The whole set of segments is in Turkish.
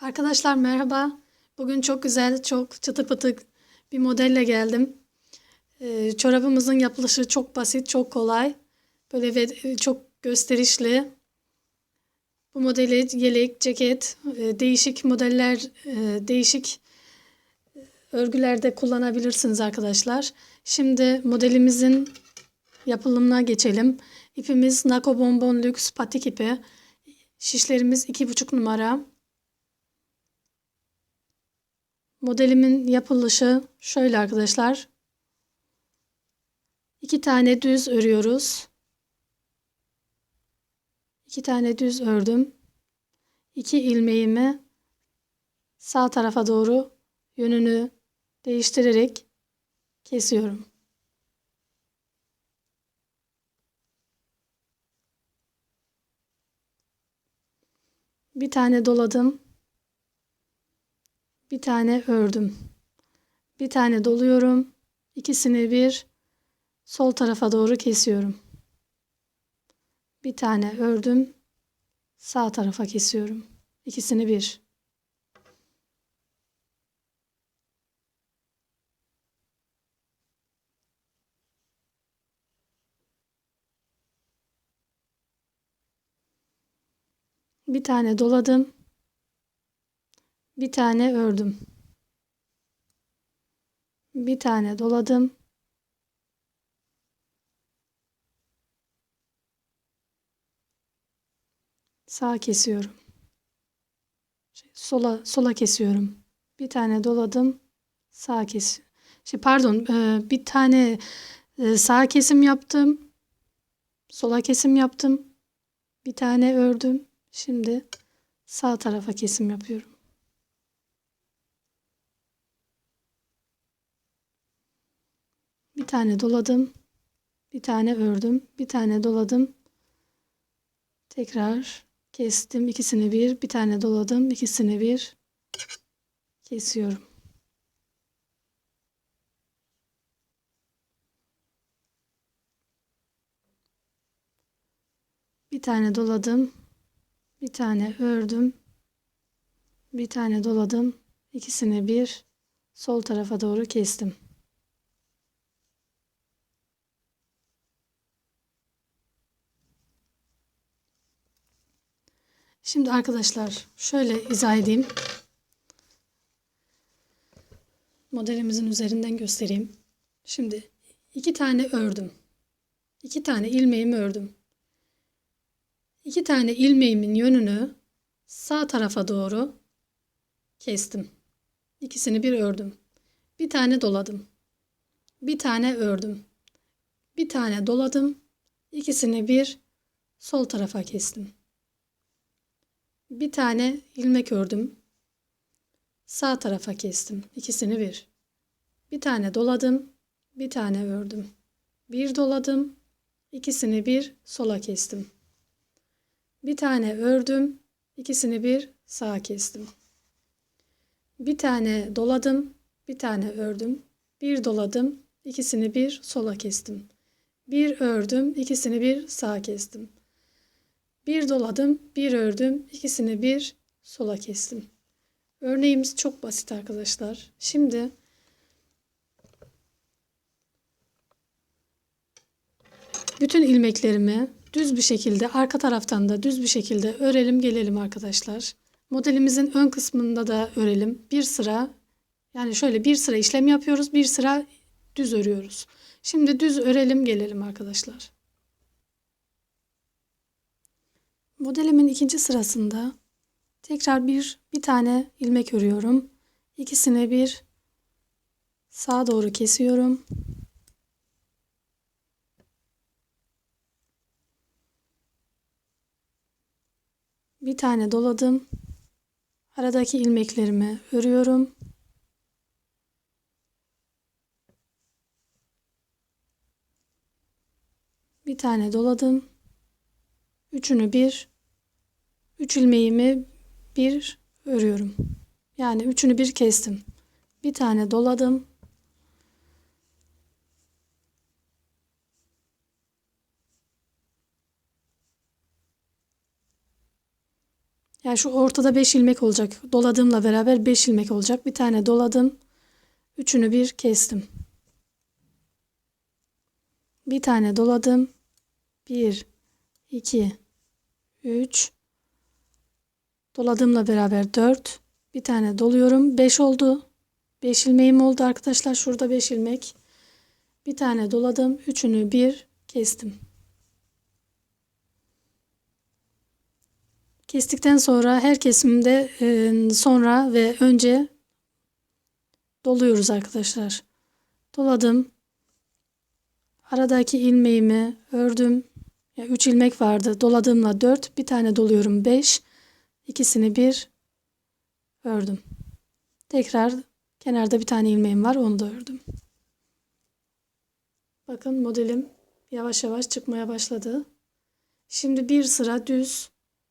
Arkadaşlar merhaba. Bugün çok güzel, çok çıtı pıtı bir modelle geldim. Ee, çorabımızın yapılışı çok basit, çok kolay. Böyle ve e, çok gösterişli. Bu modeli yelek, ceket, e, değişik modeller, e, değişik örgülerde kullanabilirsiniz arkadaşlar. Şimdi modelimizin yapılımına geçelim. İpimiz Nako Bonbon Lux patik ipi. Şişlerimiz 2,5 numara. Modelimin yapılışı şöyle arkadaşlar. İki tane düz örüyoruz. İki tane düz ördüm. İki ilmeğimi sağ tarafa doğru yönünü değiştirerek kesiyorum. Bir tane doladım. Bir tane ördüm. Bir tane doluyorum. İkisini bir sol tarafa doğru kesiyorum. Bir tane ördüm. Sağ tarafa kesiyorum. İkisini bir. Bir tane doladım. Bir tane ördüm. Bir tane doladım. Sağ kesiyorum. Şey, sola sola kesiyorum. Bir tane doladım. Sağ kes. Şey pardon, e, bir tane e, sağ kesim yaptım. Sola kesim yaptım. Bir tane ördüm. Şimdi sağ tarafa kesim yapıyorum. Tane doladım. Bir tane ördüm. Bir tane doladım. Tekrar kestim. ikisini bir. Bir tane doladım. ikisini bir. Kesiyorum. Bir tane doladım. Bir tane ördüm. Bir tane doladım. ikisini bir. Sol tarafa doğru kestim. Şimdi arkadaşlar şöyle izah edeyim. Modelimizin üzerinden göstereyim. Şimdi iki tane ördüm. İki tane ilmeğimi ördüm. İki tane ilmeğimin yönünü sağ tarafa doğru kestim. İkisini bir ördüm. Bir tane doladım. Bir tane ördüm. Bir tane doladım. İkisini bir sol tarafa kestim. Bir tane ilmek ördüm. Sağ tarafa kestim. İkisini bir. Bir tane doladım. Bir tane ördüm. Bir doladım. İkisini bir sola kestim. Bir tane ördüm. İkisini bir sağa kestim. Bir tane doladım. Bir tane ördüm. Bir doladım. İkisini bir sola kestim. Bir ördüm. ikisini bir sağa kestim. Bir doladım, bir ördüm, ikisini bir sola kestim. Örneğimiz çok basit arkadaşlar. Şimdi bütün ilmeklerimi düz bir şekilde arka taraftan da düz bir şekilde örelim gelelim arkadaşlar. Modelimizin ön kısmında da örelim. Bir sıra yani şöyle bir sıra işlem yapıyoruz, bir sıra düz örüyoruz. Şimdi düz örelim gelelim arkadaşlar. Modelimin ikinci sırasında tekrar bir bir tane ilmek örüyorum. İkisini bir sağa doğru kesiyorum. Bir tane doladım. Aradaki ilmeklerimi örüyorum. Bir tane doladım. Üçünü bir, üç ilmeğimi bir örüyorum. Yani üçünü bir kestim. Bir tane doladım. Yani şu ortada 5 ilmek olacak. Doladığımla beraber 5 ilmek olacak. Bir tane doladım. Üçünü bir kestim. Bir tane doladım. 1 2 3 Doladığımla beraber 4. Bir tane doluyorum. 5 oldu. 5 ilmeğim oldu arkadaşlar. Şurada 5 ilmek. Bir tane doladım. Üçünü bir kestim. Kestikten sonra her kesimde e, sonra ve önce doluyoruz arkadaşlar. Doladım. Aradaki ilmeğimi ördüm. Ya 3 ilmek vardı. Doladığımla 4. Bir tane doluyorum 5. İkisini bir ördüm. Tekrar kenarda bir tane ilmeğim var. Onu da ördüm. Bakın modelim yavaş yavaş çıkmaya başladı. Şimdi bir sıra düz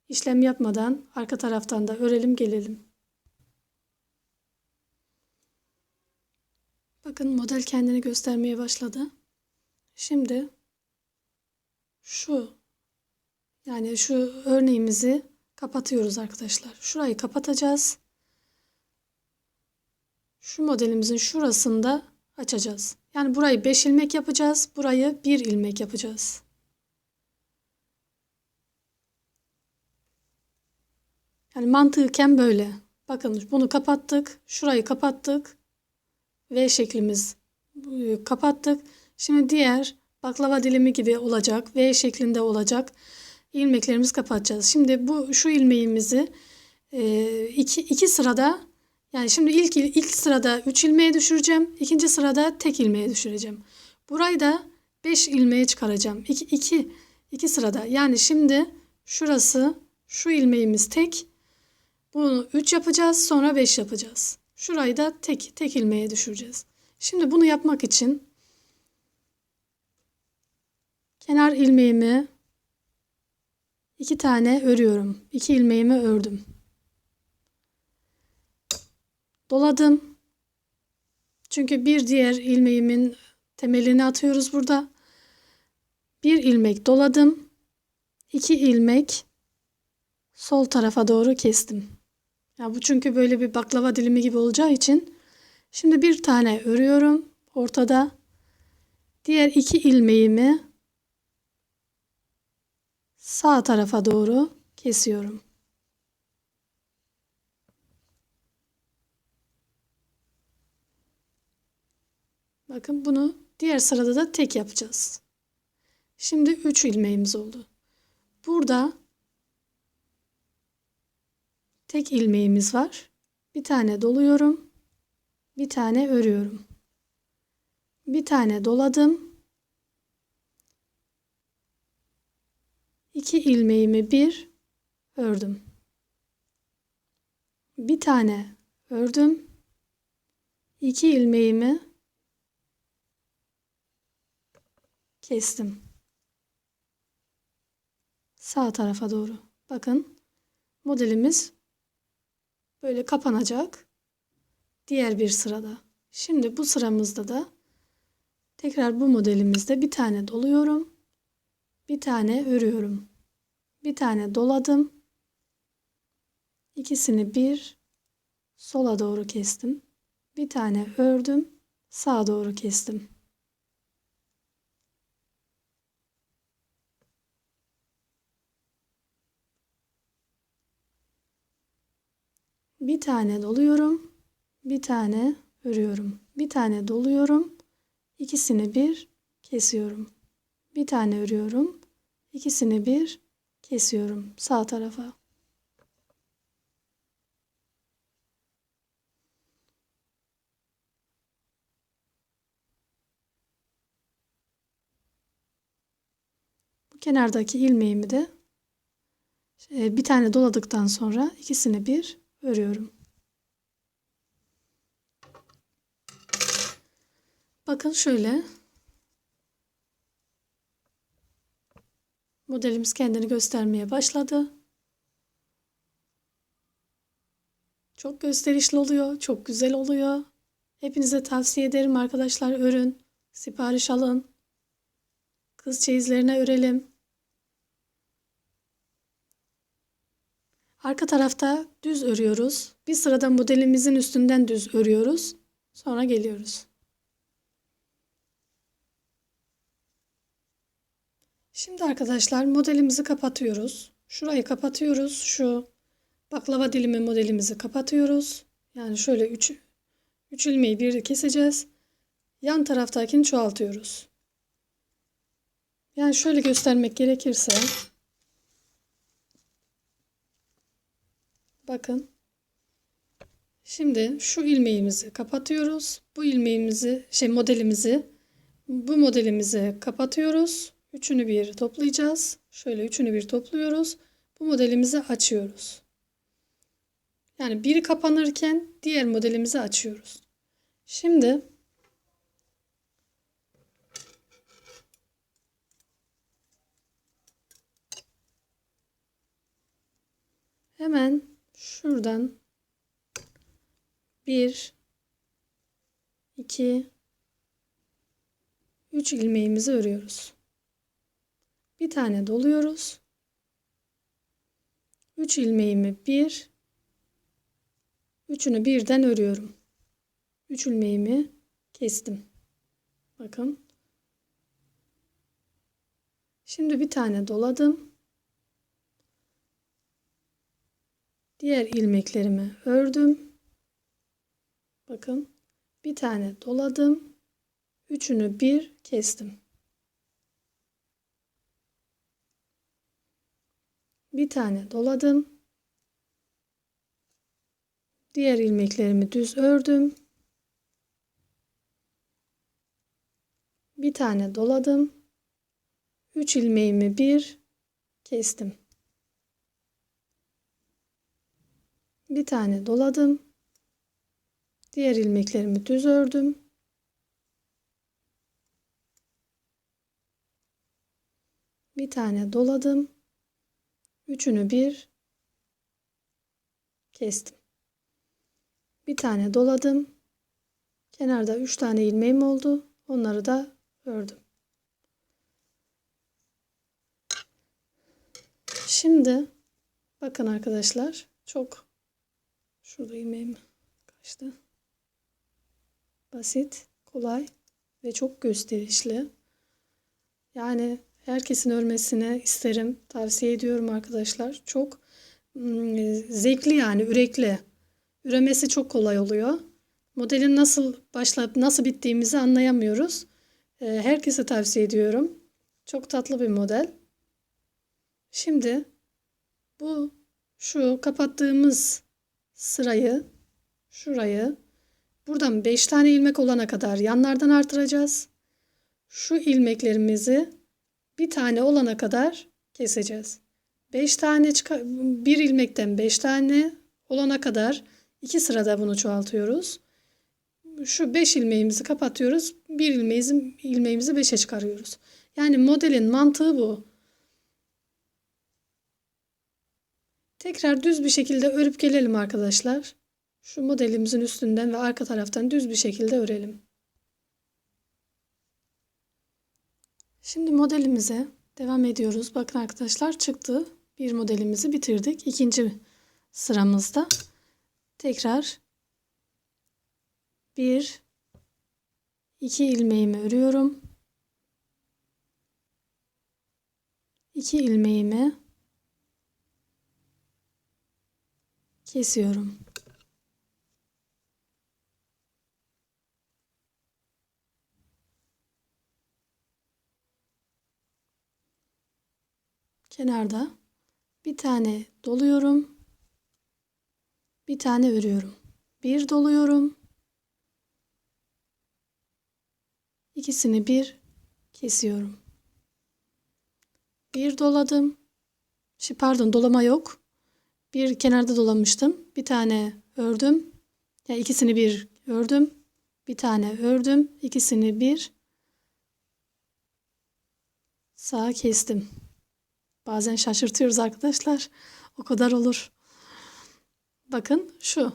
işlem yapmadan arka taraftan da örelim gelelim. Bakın model kendini göstermeye başladı. Şimdi şu yani şu örneğimizi kapatıyoruz arkadaşlar. Şurayı kapatacağız. Şu modelimizin şurasında açacağız. Yani burayı 5 ilmek yapacağız. Burayı 1 ilmek yapacağız. Yani mantıken böyle. Bakın bunu kapattık. Şurayı kapattık. V şeklimiz e, kapattık. Şimdi diğer baklava dilimi gibi olacak. V şeklinde olacak. İlmeklerimizi kapatacağız. Şimdi bu şu ilmeğimizi e, iki, iki sırada yani şimdi ilk ilk sırada 3 ilmeğe düşüreceğim. ikinci sırada tek ilmeğe düşüreceğim. Burayı da 5 ilmeğe çıkaracağım. 2 2 2 sırada. Yani şimdi şurası şu ilmeğimiz tek. Bunu 3 yapacağız, sonra 5 yapacağız. Şurayı da tek tek ilmeğe düşüreceğiz. Şimdi bunu yapmak için kenar ilmeğimi iki tane örüyorum. İki ilmeğimi ördüm. Doladım. Çünkü bir diğer ilmeğimin temelini atıyoruz burada. Bir ilmek doladım. İki ilmek sol tarafa doğru kestim. Ya bu çünkü böyle bir baklava dilimi gibi olacağı için şimdi bir tane örüyorum ortada. Diğer iki ilmeğimi sağ tarafa doğru kesiyorum. Bakın bunu diğer sırada da tek yapacağız. Şimdi 3 ilmeğimiz oldu. Burada tek ilmeğimiz var. Bir tane doluyorum. Bir tane örüyorum. Bir tane doladım. İki ilmeğimi bir ördüm. Bir tane ördüm. İki ilmeğimi kestim. Sağ tarafa doğru. Bakın modelimiz böyle kapanacak. Diğer bir sırada. Şimdi bu sıramızda da tekrar bu modelimizde bir tane doluyorum. Bir tane örüyorum. Bir tane doladım. İkisini bir sola doğru kestim. Bir tane ördüm. Sağa doğru kestim. Bir tane doluyorum. Bir tane örüyorum. Bir tane doluyorum. İkisini bir kesiyorum. Bir tane örüyorum. İkisini bir kesiyorum sağ tarafa. Bu kenardaki ilmeğimi de e, bir tane doladıktan sonra ikisini bir örüyorum. Bakın şöyle. Modelimiz kendini göstermeye başladı. Çok gösterişli oluyor, çok güzel oluyor. Hepinize tavsiye ederim arkadaşlar örün, sipariş alın. Kız çeyizlerine örelim. Arka tarafta düz örüyoruz. Bir sırada modelimizin üstünden düz örüyoruz. Sonra geliyoruz. Şimdi arkadaşlar modelimizi kapatıyoruz. Şurayı kapatıyoruz. Şu baklava dilimi modelimizi kapatıyoruz. Yani şöyle 3 3 ilmeği bir keseceğiz. Yan taraftakini çoğaltıyoruz. Yani şöyle göstermek gerekirse bakın şimdi şu ilmeğimizi kapatıyoruz. Bu ilmeğimizi şey modelimizi bu modelimizi kapatıyoruz. Üçünü bir toplayacağız. Şöyle üçünü bir topluyoruz. Bu modelimizi açıyoruz. Yani biri kapanırken diğer modelimizi açıyoruz. Şimdi hemen şuradan bir, iki, üç ilmeğimizi örüyoruz. Bir tane doluyoruz. Üç ilmeğimi bir, üçünü birden örüyorum. Üç ilmeğimi kestim. Bakın. Şimdi bir tane doladım. Diğer ilmeklerimi ördüm. Bakın. Bir tane doladım. Üçünü bir kestim. Bir tane doladım. Diğer ilmeklerimi düz ördüm. Bir tane doladım. Üç ilmeğimi bir kestim. Bir tane doladım. Diğer ilmeklerimi düz ördüm. Bir tane doladım. Üçünü bir kestim. Bir tane doladım. Kenarda üç tane ilmeğim oldu. Onları da ördüm. Şimdi bakın arkadaşlar çok şurada ilmeğim kaçtı. Basit, kolay ve çok gösterişli. Yani herkesin örmesini isterim. Tavsiye ediyorum arkadaşlar. Çok zevkli yani ürekli. Üremesi çok kolay oluyor. Modelin nasıl başlayıp nasıl bittiğimizi anlayamıyoruz. Herkese tavsiye ediyorum. Çok tatlı bir model. Şimdi bu şu kapattığımız sırayı şurayı buradan 5 tane ilmek olana kadar yanlardan artıracağız. Şu ilmeklerimizi bir tane olana kadar keseceğiz. 5 tane bir ilmekten 5 tane olana kadar iki sırada bunu çoğaltıyoruz. Şu 5 ilmeğimizi kapatıyoruz. Bir ilmeğimizi, ilmeğimizi 5'e çıkarıyoruz. Yani modelin mantığı bu. Tekrar düz bir şekilde örüp gelelim arkadaşlar. Şu modelimizin üstünden ve arka taraftan düz bir şekilde örelim. Şimdi modelimize devam ediyoruz. Bakın arkadaşlar çıktı. Bir modelimizi bitirdik. İkinci sıramızda tekrar bir iki ilmeğimi örüyorum. İki ilmeğimi kesiyorum. Kenarda bir tane doluyorum. Bir tane örüyorum. Bir doluyorum. İkisini bir kesiyorum. Bir doladım. Şey, pardon dolama yok. Bir kenarda dolamıştım. Bir tane ördüm. Yani ikisini bir ördüm. Bir tane ördüm. İkisini bir sağa kestim. Bazen şaşırtıyoruz arkadaşlar. O kadar olur. Bakın şu.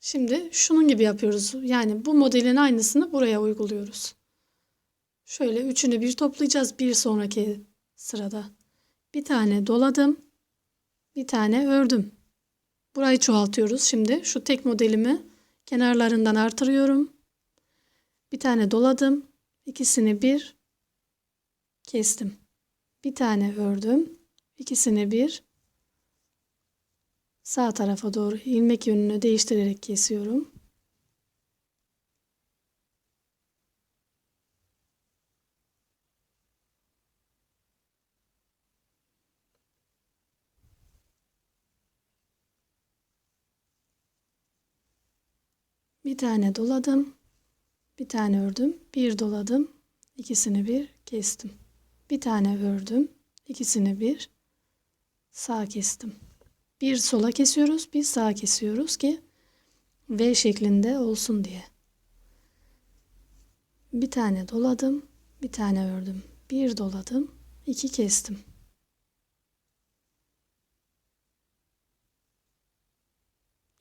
Şimdi şunun gibi yapıyoruz. Yani bu modelin aynısını buraya uyguluyoruz. Şöyle üçünü bir toplayacağız bir sonraki sırada. Bir tane doladım. Bir tane ördüm. Burayı çoğaltıyoruz şimdi. Şu tek modelimi kenarlarından artırıyorum. Bir tane doladım. İkisini bir kestim. Bir tane ördüm. İkisini bir sağ tarafa doğru ilmek yönünü değiştirerek kesiyorum. Bir tane doladım. Bir tane ördüm. Bir doladım. İkisini bir kestim. Bir tane ördüm. İkisini bir sağ kestim. Bir sola kesiyoruz, bir sağa kesiyoruz ki V şeklinde olsun diye. Bir tane doladım, bir tane ördüm. Bir doladım, iki kestim.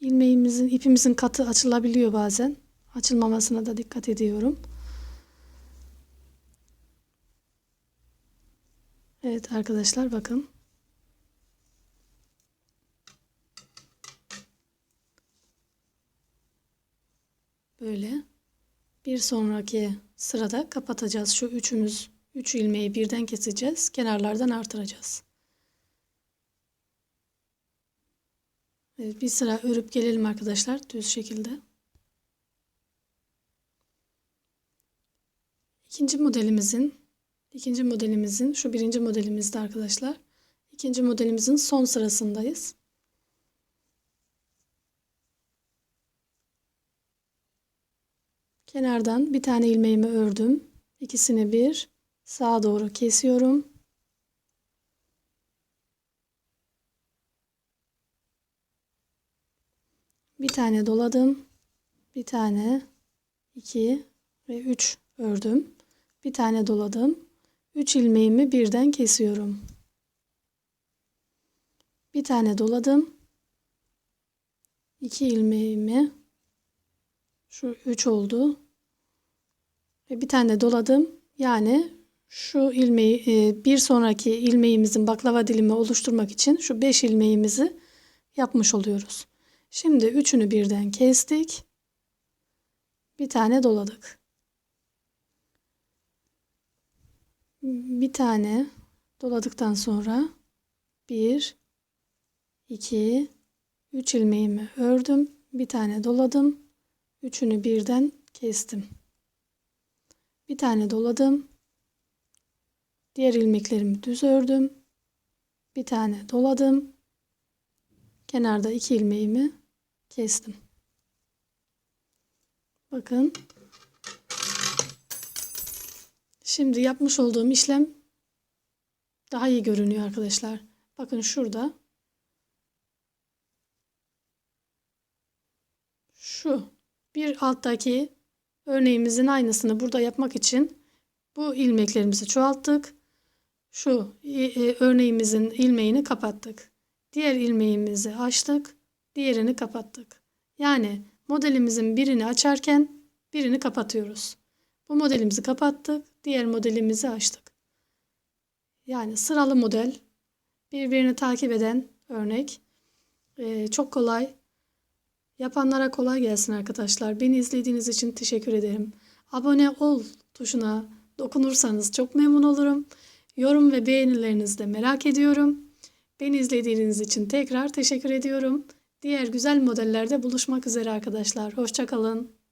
ilmeğimizin ipimizin katı açılabiliyor bazen. Açılmamasına da dikkat ediyorum. Evet arkadaşlar bakın. Böyle bir sonraki sırada kapatacağız. Şu üçümüz, üç ilmeği birden keseceğiz. Kenarlardan artıracağız. Evet, bir sıra örüp gelelim arkadaşlar düz şekilde. İkinci modelimizin ikinci modelimizin şu birinci modelimizde arkadaşlar. İkinci modelimizin son sırasındayız. Kenardan bir tane ilmeğimi ördüm. İkisini bir sağa doğru kesiyorum. Bir tane doladım. Bir tane, iki ve üç ördüm. Bir tane doladım. Üç ilmeğimi birden kesiyorum. Bir tane doladım. İki ilmeğimi şu üç oldu. Ve bir tane doladım. Yani şu ilmeği e, bir sonraki ilmeğimizin baklava dilimi oluşturmak için şu beş ilmeğimizi yapmış oluyoruz. Şimdi üçünü birden kestik. Bir tane doladık. Bir tane doladıktan sonra bir, iki, üç ilmeğimi ördüm. Bir tane doladım. Üçünü birden kestim. Bir tane doladım. Diğer ilmeklerimi düz ördüm. Bir tane doladım. Kenarda iki ilmeğimi kestim. Bakın. Şimdi yapmış olduğum işlem daha iyi görünüyor arkadaşlar. Bakın şurada. Şu bir alttaki örneğimizin aynısını burada yapmak için bu ilmeklerimizi çoğalttık. Şu e, e, örneğimizin ilmeğini kapattık. Diğer ilmeğimizi açtık diğerini kapattık. Yani modelimizin birini açarken birini kapatıyoruz. Bu modelimizi kapattık, diğer modelimizi açtık. Yani sıralı model, birbirini takip eden örnek. Ee, çok kolay. Yapanlara kolay gelsin arkadaşlar. Beni izlediğiniz için teşekkür ederim. Abone ol tuşuna dokunursanız çok memnun olurum. Yorum ve beğenilerinizi de merak ediyorum. Beni izlediğiniz için tekrar teşekkür ediyorum. Diğer güzel modellerde buluşmak üzere arkadaşlar. Hoşçakalın.